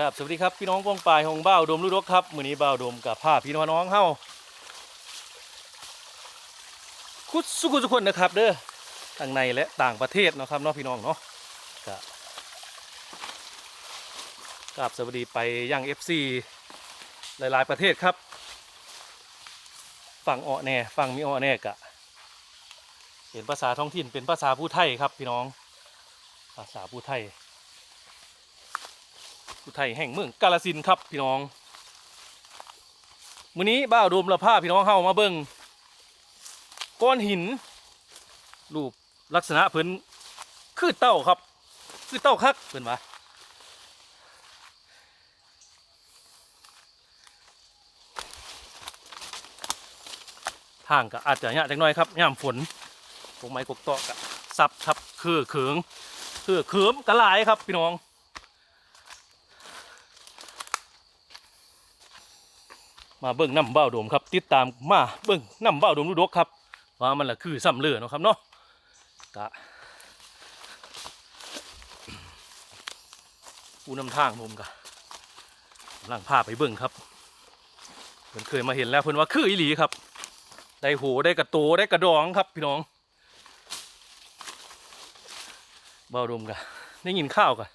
ครับสวัสดีครับพี่น้องป้องปลายของบ้าวดมลูกดกครับมือนี้บ้าวดมกับผ้าพี่น้องน้องเฮาคุดสุกุทุกคนนะครับ เด้อทั้งในและต่างประเทศเนาะครับเนาะพี่น้องเนาะก็กราบสวัสดีไปยัง FC หลายๆประเทศครับฝั่งอ้อแน่ฝั่งมีอ้อแน่กะเป็นภาษาท้องถิ่นเป็นภาษาผู้ไทยครับพี่น้อง ภาษาผู้ไทย ผู้ไทยแห่งเมืองกาลสินครับพี่น้องมื้อนี้บ้าวโดมละผ้าพี่น้องเฮามาเบิ่งก้อนหิน รูปลักษณะเพิ่นคือเต้าครับ คือเต้าคักเพิ่นว่าทางก็อาจจะยากจักหน่อยครับย่ามฝนกงไม้กกตอกกะซับครับคือเขิงคือเขิมกระลายครับพี่น้อง มาเบิ่งน้ำเบ้าโดมครับ ติดตามมาเบิ่งน้ำเบ้าโดมลูกดกครับว่ามันละคือซ้ำเลือเนาะครับเนาะกะผู้นำทางผมกะกำลังพาไปเบิ่งครับเพิ่นเคยมาเห็นแล้วเพิ่นว่าคืออีหลีครับ ได้โหได้กระโตได้กระดองครับพี่น้องเบ้าโดมกะได้ยินข้าวกะ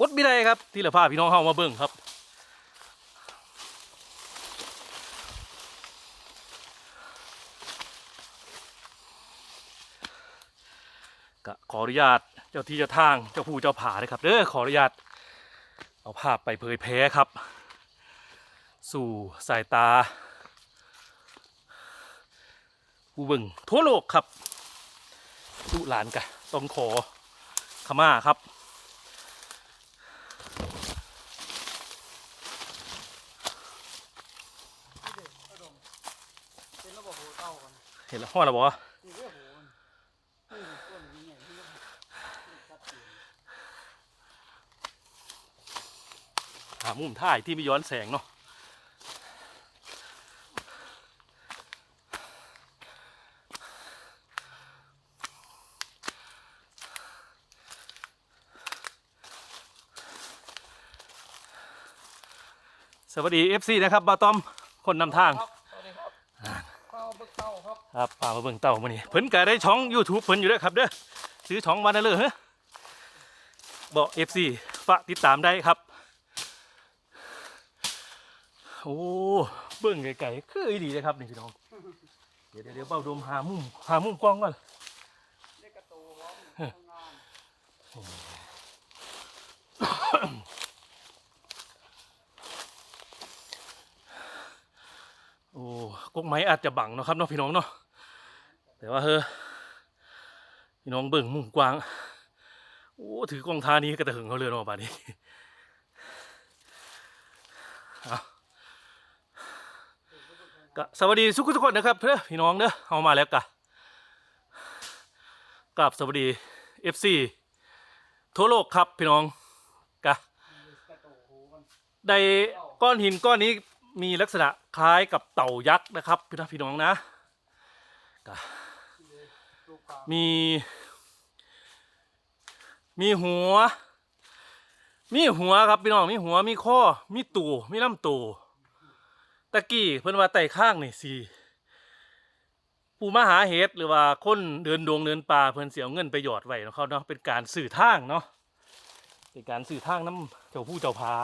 วดไม่ได้ครับ ที่ละพาพี่น้องเฮามาเบิ่งครับ ขออนุญาตเจ้าที่เจ้าทางเจ้าผู้เจ้าผาเลยครับเด้อขออนุญาตเอาภาพไปเผยแพร่ครับ สู่สายตาผู้บิ่งทั่วโลกครับลูกหลานกะต้องขอขมาครับ เห็นแล้วห้อแล้วบอกว่า นี่เรื่องโหมันนี่ต้นนี้ไงที่มันชัดเจน หามุมถ่ายที่ไม่ย้อนแสงเนาะสวัสดี FC นะครับบาตอมคนนำทางครับสวัสดีครับเข้าเบิกเต้าครับครับพามาเบิ่งเต่ามานี่เพิ่นก็ได้ช่อง YouTube เพิ่นอยู่เด้อครับเด้อซื้อช่องมาได้เลยเฮ้บอก FC ฝากติดตามได้ครับ โอ้เบิ่งไกลๆคืออีดีเลยครับนี่พี่น้อง เดี๋ยวเดี๋ยวเบ้าดมหามุมหามุมกล้องก่อนเล็กระโตร้องทำงานโอ้กกไม้อาจจะบังเนาะครับเนาะพี่น้องเนาะแต่ว่าเฮ้อพี่น้องเบิ่งมุมกว้างโอ้ถือกล้องทานี้ก็จะหึงเขาเลยเนาะป่านนี้เอา ก็สวัสดีทุกคนทุกคนนะครับเพื่อพี่น้องเด้อเอามาแล้วกะกับสวัสดี FC ทั่วโลกครับพี่น้องกันได้ก้อนหินก้อนนี้มีลักษณะคล้ายกับเต่ายักษ์นะครับพี่นะพี่น้องนะกะมีมีหัว มีหัวครับพี่น้องมีหัวมีข้อมีตูมีลำตู ตะกี้เพิ่นว่าไต่ข้างนี่สิผู้มาหาเห็ดหรือว่าคนเดินดวงเดินป่าเพิ่นเสียเงินไปหยอดไว้เนาะเขาเนาะเป็นการสื่อทางเนาะเป็นการสื่อทางน้ำเจ้าผู้เจ้าพา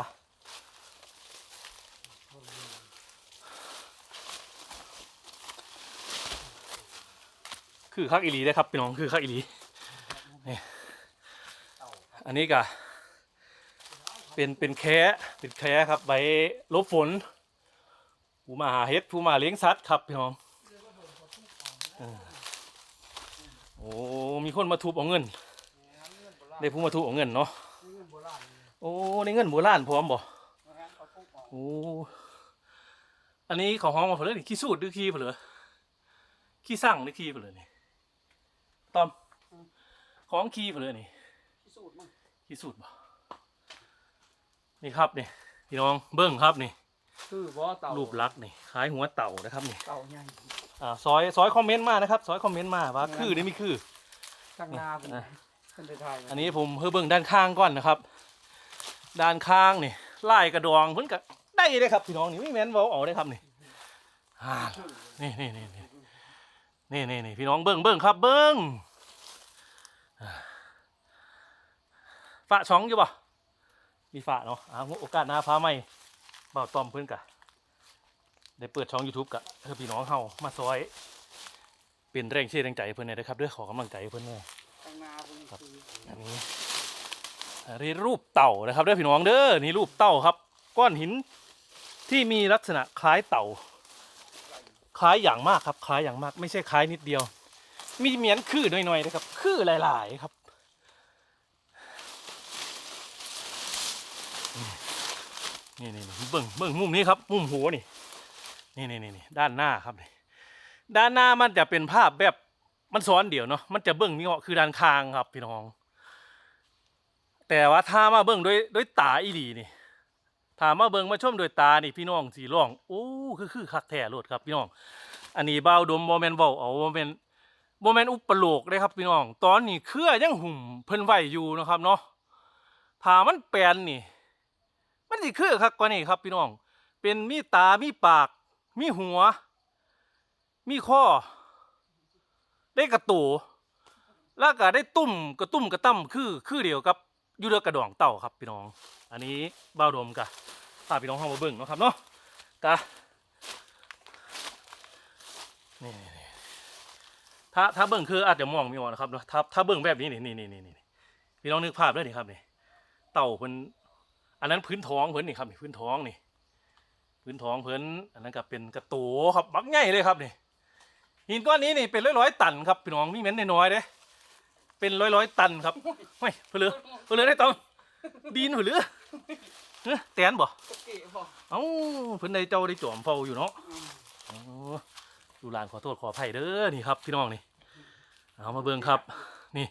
คือคักอีหลีได้ครับพี่น้องคือคักอีหลีนี่อันนี้ก็เป็นเป็นแค่เป็นแค่ครับไว้ลบฝน ผู้มาหาเฮ็ดผู้มาเลี้ยงสัตว์ครับพี่น้องโอ้มีคนมาทุบเอาเงินเงินได้ผู้มาทุบเอาเงินเนาะโอ้ในเงินโบราณพร้อมบ่โอ้อันนี้เขาห้องมาเผลอนี่ขี้สูดหรือขี้เผลอขี้สั่งหรือขี้เผลอนี่ตอมของขี้เผลอนี่พิสูจน์มั้งขี้สูดบ่นี่ครับนี่พี่น้องเบิ้งครับนี่ คือบ่เต่ารูปลักษณ์นี่คล้ายหัวเต่านะครับนี่เต่าใหญ่อ่าซอยซอยคอมเมนต์มานะครับซอยคอมเมนต์มาว่าคือหรือไม่คือ ข้างหน้าเป็นอะเป็นไทยๆอันนี้ผมเพิ่งเบิ่งด้านข้างก่อนนะครับ ด้านข้างนี่ลายกระดองเพิ่นก็ได้เลยครับพี่น้องนี่ไม่แม่นเว้าเอาได้ครับนี่อ่านี่นี่นี่นี่นี่นี่นี่พี่น้องเบิ่งเบิ่งครับ เบิ่งอ่าฝาช่องอยู่บ่มีฝาเนาะอ่าโอกาสหน้าพาใหม่ เบาต้อมเพิ่นกะได้เปิดช่อง YouTube กะเออพี่น้องเฮามาซอย เป็นแรงเชียร์แรงใจให้เพิ่นเนี่ยนะครับเด้อขอกำลังใจให้เพิ่นเนี่ยข้างหน้าพวกนี้คืออันนี้อันนี้รูปเต่านะครับเด้อพี่น้องเด้อนี่รูปเต่าครับ ก้อนหินที่มีลักษณะคล้ายเต่า คล้ายอย่างมากครับ คล้ายอย่างมาก ไม่ใช่คล้ายนิดเดียว มีเหมียนคือหน่อยๆนะครับ คือหลาย ๆ ครับ นี่นี่เบิ่งเบิ่งมุมนี้ครับ มุมหัวนี่นี่นี่นี่ด้านหน้าครับนี่ด้านหน้ามันจะเป็นภาพแบบมันซ้อนเดี่ยวเนาะมันจะเบิ่งนี่เหาะคือด้านข้างครับพี่น้อง แต่ว่าถ้ามาเบิ่งด้วยด้วยตาอีหลีนี่ถ้ามาเบิ่งมาชมด้วยตานี่พี่น้องสีร้องโอ้คือคือคักแท้โลดครับพี่น้อง อันนี้เบาดมบ่แม่นเว้าเอาบ่แมนบ่แม่นอุปโลกเลยครับพี่น้อง ตอนนี้เครือยังหุ่มเพิ่นไหวอยู่นะครับเนาะถ้ามันแปลนนี่ มันสิคือคักกว่านี้ครับพี่น้อง เป็นมีตา มีปาก มีหัว มีข้อ ได้กระตูแล้วก็ได้ตุ่มกระตุ่มกระตั้มคือคือเดียวกับยูเรือกระดองเต่าครับพี่น้อง อันนี้บ้าวดมกะพาพี่น้องเข้ามาเบิ่งเนาะครับเนาะกะนี่นี่ถ้าถ้าเบิ่งคืออาจจะมองไม่ออกนะครับเนาะถ้าถ้าเบิ่งแบบนี้นี่นี่นี่นี่พี่น้องนึกภาพได้วยนี่ครับนี่เต่าเพิ่น อันนั้นพื้นท้องเพิ่นนี่ครับนี่พื้นท้องนี่ พื้นท้องเพิ่นอันนั้นก็เป็นกระตูครับบักใหญ่เลยครับนี่หินก้อนนี้นี่เป็นร้อยร้อยๆตันครับพี่น้องมีเม้นน้อยๆเด้เป็นร้อยร้อยๆตันครับเฮ้ยเพื่อเลือเพื่อเลือได้ตองดีนเพื่อเลือเฮ้ยแตนบ่เกียบบอกเอ้าเพิ่นได้เจ้าได้จอมเฝ้าอยู่เนาะโอ้ดูลานขอโทษขออภัยเด้อนี่ครับพี่น้องนี่เอามาเบิ่งครับนี่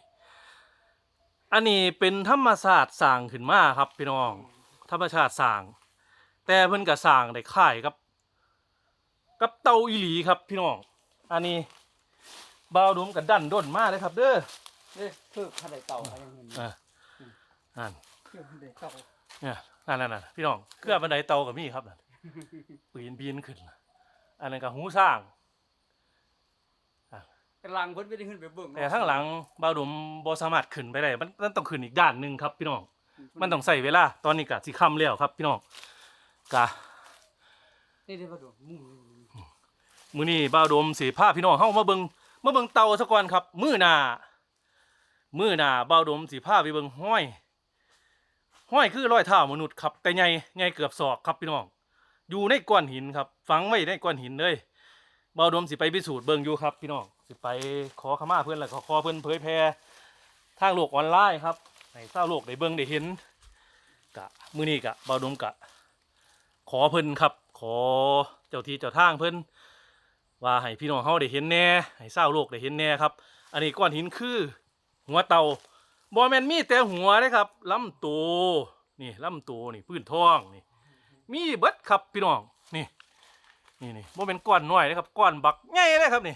อันนี้เป็นธรรมศาสตร์สร้างขึ้นมาครับพี่น้อง ธรรมชาติสร้าง แต่เพิ่นก็สร้างได้คล้ายกับกับเตาอีหลีครับพี่น้อง อันนี้บาวดุมกับดันด้นมาเลยครับ เด้อเด้เพื่อขันไดเต่าอะไรอย่างเงี้ยอ่านั่นเพื่อขันไดเต่าเนี่ยนั่นนั่นนั่นพี่น้องเครื่องบันไดเตากับมีครับนั่นปีนปีนขึ้นอันนั้นก็หูสร้างเป็นลังเพิ่นไม่ได้ขึ้นไปเบิ่งแต่ข้างหลังบาวดุมบ่สามารถขึ้นไปได้มันมันต้องขึ้นอีกด้านหนึ่งครับ พี่น้อง มันต้องใส่เวลา ตอนนี้กะสิค่ำแล้วครับ พี่น้องกะนี่ได้ป่ะดูมุ้งมื้อนี้บาวดมสิพาพี่น้องเฮามาเบิ่งมาเบิ่งเตาซะก่อนครับ มื้อหน้ามื้อหน้าบาวดมสิพาไปเบิ่งห้อยห้อยคือรอยเท้ามนุษย์ครับ แต่ใหญ่ใหญ่เกือบศอกครับพี่น้อง อยู่ในก้อนหินครับ ฝังไว้ในก้อนหินเลยบาวดมสิไปพิสูจน์เบิ่งอยู่ครับ พี่น้องสิไปขอขมาเพื่อนแล้วก็ขอเพื่อนเผยแพร่ทางโลกออนไลน์ครับ ให้ชาวโลกได้เบิ่งได้เห็นกะมื้อนี้กะบาวดมกะ ขอเพิ่นครับ ขอเจ้าที่เจ้าทางเพิ่นว่าให้พี่น้องเฮาได้เห็นแน่ให้ชาวโลกได้เห็นแน่ครับ อันนี้ก้อนหินคือ หัวเต่าบ่แม่นมีแต่หัวเด้ครับลำตัวนี่ลำตัวนี่พื้นท้องนี่ มีเบิดครับพี่น้องนี่นี่นี่บ่เป็นก้อนน้อยเลยครับก้อนบักใหญ่เลยครับนี่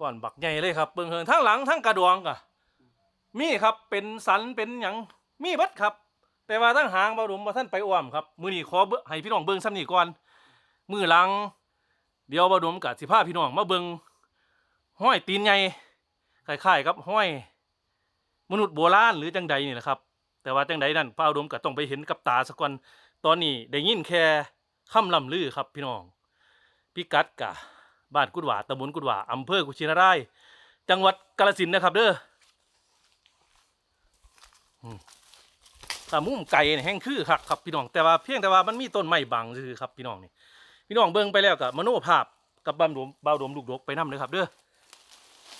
ก้อนบักใหญ่เลยครับเบิ่งเฮิงทั้งหลังทั้งกระดวงกะ มีครับเป็นสันเป็นหยังมีเบิดครับ แต่ว่าทั้งหางบ่ดมบ่ท่านไปอ้อมครับมื้อนี้ขอเบิ่งให้พี่น้องเบิ่งซ้ำนี่ก่อนมื้อหลัง เดี๋ยวบ่ดมกะสิพาพี่น้องมาเบิ่งห้อยตีนใหญ่คล้ายๆกับห้อย มนุษย์โบราณหรือจังใดนี่แหละครับ แต่ว่าจังใดนั่นป้าอุดมก็ต้องไปเห็นกับตาสักก่อนตอนนี้ได้ยินแค่คำล่ำลือครับพี่น้องพิกัดกะบ้านกุดหวาตำบลกุดหวาอำเภอกุชินารายจังหวัดกาฬสินธุ์นะครับเด้อ ถ้ามุมไก่นี่แห้งคือครับครับพี่น้อง แต่ว่าเพียงแต่ว่ามันมีต้นไม้บังซื่อครับพี่น้องนี่พี่น้องเบิ่งไปแล้วกับมโนภาพกับบ้าดมบ้าวดมลูกดกไปนำเลยครับเด้อ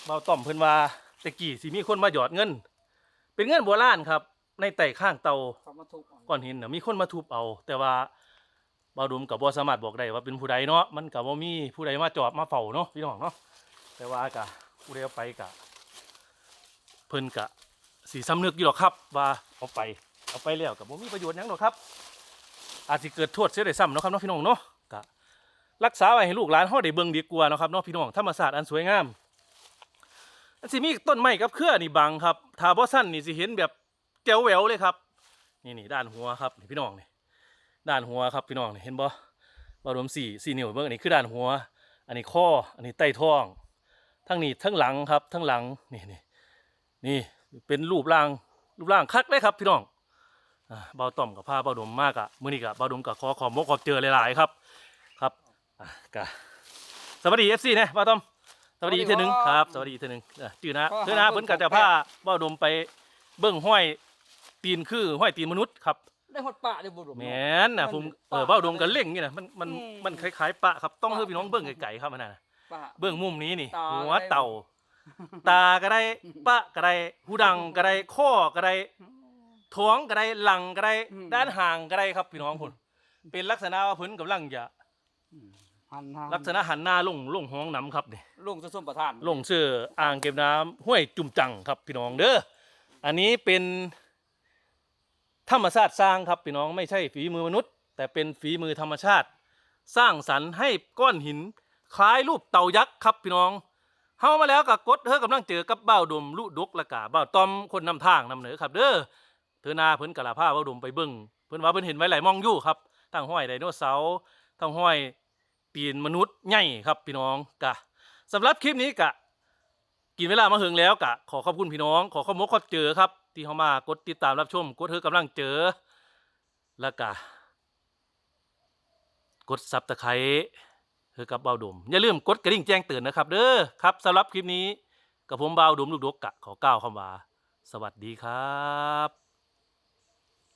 บ้าวต้อมเพิ่นว่าตะกี้สิมีคนมาหยอดเงิน เป็นเงินโบราณครับ ในไต่ข้างเตาก้อนหินน่ะมีคนมาทุบเอา แต่ว่าบ่าวดมกับบ่สามารถบอกได้ว่าเป็นผู้ใดเนาะมันกับว่ามีผู้ใดมาจอบมาเฝ้าเนาะพี่น้องเนาะแต่ว่ากะผู้ใดเอาไปกะเพิ่นกะ สีสำนึกอยู่หรอกครับ ว่าเอาไปเอาไปแล้วกับบ่มีประโยชน์หยังหรอกครับ อาจสิเกิดโทษเสียได้ซ้ำเนาะครับเนาะพี่น้องเนาะกะรักษาไว้ให้ลูกหลานเฮาได้เบิ่งดีกว่าเนาะครับเนาะพี่น้องธรรมศาสตร์อันสวยงามอันสิมีต้นไม้กับเครือนี่บังครับถ้าบ่สั้นนี่สิเห็นแบบแจ๋วแหววเลยครับ นี่นี่ด้านหัวครับนี่พี่น้องนี่ด้านหัวครับพี่น้องนี่เห็นบ่บารมสี่สี่นิ้วเบิ่งอันนี้คือด้านหัว อันนี้ข้ออันนี้ใต้ท้องทั้งนี้ทั้งหลังครับทั้งหลังนี่นี่นี่ เป็นรูปร่างรูปร่างคักเลยครับพี่น้องอ่าเบาต่อมกับผ้าเบาดมมากอะมื้อนี้กับเบาดมกับขอขอบมกขอบเจอหลายๆครับครับอะกะสวัสดี FC นะเบาต่อมสวัสดีอีกเทื่อหนึงครับสวัสดีอีกเทื่อหนึงเออจื่อนะเทื่อนะเพิ่นก็จะพาเบาดมไปเบิ่งห้อยตีนคือห้อยตีนมนุษย์ครับได้หดปะได้บ่ดมแม่นน่ะผมเออเบาดมกันเล่งนี่นะมันมันมันคล้ายๆปะครับต้องให้พี่น้องเบิ่งไกลๆครับอันนั้นน่ะปะเบื้องมุมนี้นี่ตาหัวเต่า ตาก็ได้ปะก็ได้หูดังก็ได้ข้อก็ได้ท้องก็ได้หลังก็ได้ด้านห่างก็ได้ครับพี่น้องพุ่นเป็นลักษณะว่าเพิ่นกำลังจะหันทางลักษณะหันหน้าลงลงห้องน้ำครับนี่ลุงจะส้มประทานลงเชื่ออ่างเก็บน้ำห้วยจุ่มจังครับพี่น้องเด้ออันนี้เป็นธรรมชาติสร้างครับพี่น้องไม่ใช่ฝีมือมนุษย์ แต่เป็นฝีมือธรรมชาติ สร้างสรรค์ให้ก้อนหิน คล้ายรูปเต่ายักษ์ครับพี่น้อง เฮามาแล้วก็กดเธอกำลังเจอกับเบ้าดมลุดกและกะเบ้าตอมคนนำทางนำเหนือครับ เด้อเธอนาเพิ่นกะลาผ้าเบ้าดมไปเบิ่งเพิ่นว่าเพิ่นเห็นไว้หลายมองอยู่ครับทั้งห้อยไดโนเสาร์ทั้งห้อยตีนมนุษย์ใหญ่ครับพี่น้องกะสำหรับคลิปนี้กะกินเวลามาถึงแล้วกะขอขอบคุณพี่น้อง ขอขอบมกขอบเจอครับ ที่เขามากดติดตามรับชม กดเธอกำลังเจอ แล้วกะ กดซับตะไคร้ คือกับเบาดม อย่าลืมกดกระดิ่งแจ้งเตือนนะครับ เด้อครับสำหรับคลิปนี้กับผมเบาดมลูกดกกะขอกล่าวคำว่า สวัสดีครับ